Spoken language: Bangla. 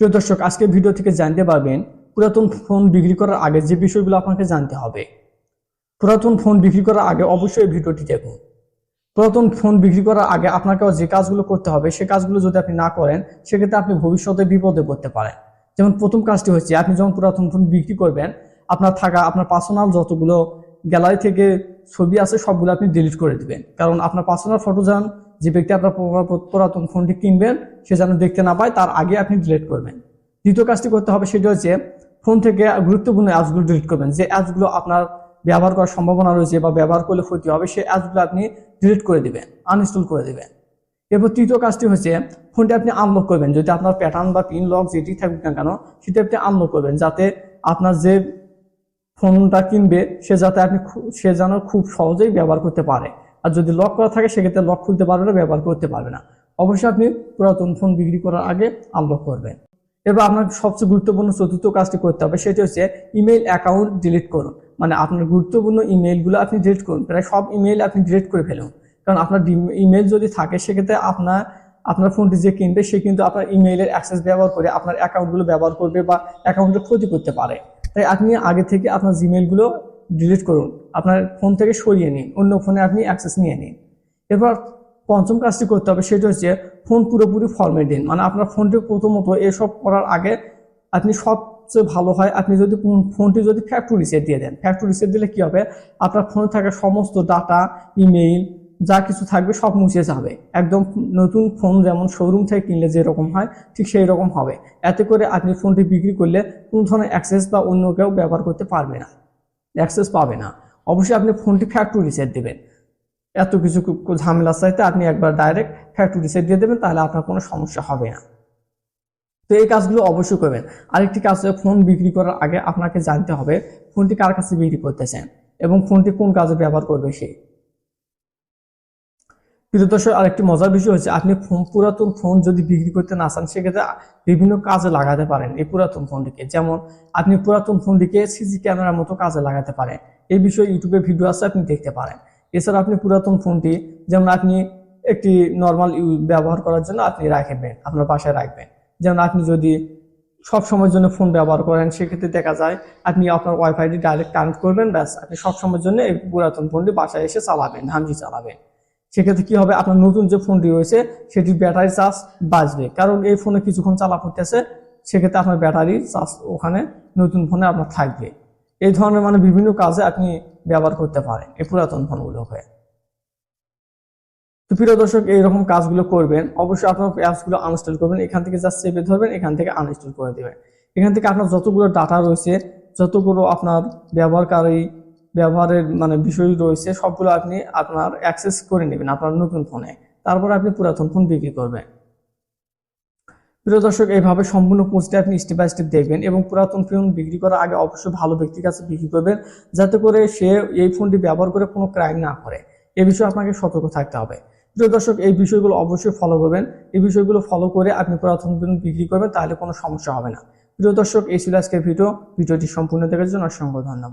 প্রিয় দর্শক আজকে ভিডিও থেকে জানতে পারবেন পুরাতন ফোন বিক্রি করার আগে যে বিষয়গুলো আপনাকে জানতে হবে। পুরাতন ফোন বিক্রি করার আগে অবশ্যই ভিডিওটি দেখুন। পুরাতন ফোন বিক্রি করার আগে আপনাকে যে কাজগুলো করতে হবে, সে কাজগুলো যদি আপনি না করেন, সেক্ষেত্রে আপনি ভবিষ্যতে বিপদে পড়তে পারেন। যেমন প্রথম কাজটি হচ্ছে, আপনি যখন পুরাতন ফোন বিক্রি করবেন, আপনার থাকা, আপনার পার্সোনাল যতগুলো গ্যালারি থেকে ছবি আছে, সবগুলো আপনি ডিলিট করে দিবেন। কারণ আপনার পার্সোনাল ফটো যান যে ব্যক্তি আপনার পুরাতন ফোনটি কিনবেন, সে যেন দেখতে না পায়, তার আগে আপনি ডিলিট করবেন। দ্বিতীয় কাজটি করতে হবে সেটি হচ্ছে ফোন থেকে গুরুত্বপূর্ণ অ্যাপসগুলো ডিলিট করবেন। যে অ্যাপসগুলো আপনার ব্যবহার করার সম্ভাবনা রয়েছে বা ব্যবহার করলে ক্ষতি হবে সেই অ্যাপসগুলো আপনি ডিলিট করে দেবেন আনইনস্টল করে দিবেন। এরপর তৃতীয় কাজটি হচ্ছে ফোনটি আপনি আনলক করবেন। যদি আপনার প্যাটার্ন বা পিন লক যেটি থাকুক না কেন, সেটি আপনি আনলক করবেন, যাতে আপনার যে ফোনটা কিনবে, সে যাতে আপনি সে যেন খুব সহজেই ব্যবহার করতে পারে। আর যদি লক করা থাকে, সেক্ষেত্রে লক খুলতে পারবে না, ব্যবহার করতে পারবে না। অবশ্যই আপনি পুরাতন ফোন বিক্রি করার আগে আনলক করবেন। এবার আপনার সবচেয়ে গুরুত্বপূর্ণ চতুর্থ কাজটি করতে হবে, সেটি হচ্ছে ইমেল অ্যাকাউন্ট ডিলিট করুন। মানে আপনার গুরুত্বপূর্ণ ইমেলগুলো আপনি ডিলিট করুন, প্রায় সব ইমেল আপনি ডিলিট করে ফেলুন। কারণ আপনার ইমেল যদি থাকে, সেক্ষেত্রে আপনার আপনার ফোনটি যে কিনবে, সে কিন্তু আপনার ইমেইলের অ্যাক্সেস ব্যবহার করে আপনার অ্যাকাউন্টগুলো ব্যবহার করবে বা অ্যাকাউন্টের ক্ষতি করতে পারে। তাই আপনি আগে থেকে আপনার জিমেলগুলো ডিলিট করুন। আপনার ফোন থেকে সরিয়ে নিন, অন্য ফোনে আপনি অ্যাক্সেস নিয়ে নিন। এরপর পঞ্চম কাজটি করতে হবে, সেটি হচ্ছে ফোন পুরোপুরি ফরম্যাট দিন। মানে আপনার ফোনটি প্রথমত এসব করার আগে আপনি সবচেয়ে ভালো হয়, আপনি যদি ফোনটি যদি ফ্যাক্টরি রিসেট দিয়ে দেন। ফ্যাক্টরি রিসেট দিলে কি হবে? আপনার ফোনে থাকা সমস্ত ডাটা ইমেইল যা কিছু থাকবে সব মুছে যাবে। একদম নতুন ফোন যেমন শোরুম থেকে কিনলে যেরকম হয়, ঠিক সেই রকম হবে। এতে করে আপনি ফোনটি বিক্রি করলে কোনো ধরনের অ্যাক্সেস বা অন্য কেউ ব্যবহার করতে পারবে না। অ্যাক্সেস পাবে না। অবশ্যই আপনি ফোনটি ফ্যাক্টরি রিসেট দেবেন। এত কিছু ঝামেলা চাইতে আপনি একবার ডাইরেক্ট ফ্যাক্টরি রিসেট দিয়ে দেবেন, তাহলে আপনার কোনো সমস্যা হবে না। তো এই কাজগুলো অবশ্যই করবেন। আরেকটি কাজ হচ্ছে ফোন বিক্রি করার আগে আপনাকে জানতে হবে, ফোনটি কার কাছে বিক্রি করতেছেন এবং ফোনটি কোন কাজে ব্যবহার করবে সে। প্রিয় দর্শক, আরেকটি মজার বিষয় হচ্ছে, আপনি ফোন, পুরাতন ফোন যদি বিক্রি করতে না চান, সেক্ষেত্রে বিভিন্ন কাজে লাগাতে পারেন এই পুরাতন ফোনটিকে। যেমন, আপনি পুরাতন ফোনটিকে সিসি ক্যামেরার মতো কাজে লাগাতে পারেন। এই বিষয়ে ইউটিউবে ভিডিও আছে, আপনি দেখতে পারেন। এছাড়া আপনি পুরাতন ফোনটি, যেমন আপনি একটি নর্মাল ব্যবহার করার জন্য আপনি রাখবেন, আপনার বাসায় রাখবেন। যেমন আপনি যদি সব সময়ের জন্য ফোন ব্যবহার করেন, সেক্ষেত্রে দেখা যায় আপনি আপনার ওয়াইফাইটি ডাইরেক্ট কানেক্ট করবেন, ব্যাস, আপনি সব সময়ের জন্য এই পুরাতন ফোনটি বাসায় এসে চালাবেন, হামজি চালাবেন। সেক্ষেত্রে কি হবে? আপনার নতুন যে ফোনটি রয়েছে, সেটির ব্যাটারি চার্জ বাঁচবে কারণ এই ফোনে কিছুক্ষণ চালা করতেছে সেক্ষেত্রে আপনার ব্যাটারি চার্জ ওখানে নতুন ফোনে আপনার থাকবে। এই ধরনের মানে বিভিন্ন কাজে আপনি ব্যবহার করতে পারেন এই পুরাতন ফোনগুলোকে তো প্রিয় দর্শক, এইরকম কাজগুলো করবেন, অবশ্যই আপনার অ্যাপসগুলো আনইনস্টল করবেন, এখান থেকে জাস্ট চেপে ধরবেন, এখান থেকে আনইনস্টল করে দেবেন। এখান থেকে আপনার যতগুলো ডাটা রয়েছে, যতগুলো আপনার ব্যবহারকারী ব্যবহারের মানে বিষয় রয়েছে, সবগুলো আপনি আপনার অ্যাক্সেস করে নেবেন আপনার নতুন ফোনে তারপর আপনি পুরাতন ফোন বিক্রি করবেন। প্রিয় দর্শক, এইভাবে সম্পূর্ণ পোস্টে আপনি স্টেপ বাই স্টেপ দেখবেন এবং পুরাতন ফোন বিক্রি করার আগে অবশ্যই ভালো ব্যক্তির কাছে বিক্রি করবেন, যাতে করে সে এই ফোনটি ব্যবহার করে কোনো ক্রাইম না করে। এ বিষয়ে আপনাকে সতর্ক থাকতে হবে। প্রিয় দর্শক, এই বিষয়গুলো অবশ্যই ফলো করবেন। এই বিষয়গুলো ফলো করে আপনি পুরাতন ফোন বিক্রি করবেন, তাহলে কোনো সমস্যা হবে না। প্রিয় দর্শক, এই ছিল আজকের ভিডিও ভিডিওটি সম্পূর্ণ দেখার জন্য অসংখ্য ধন্যবাদ।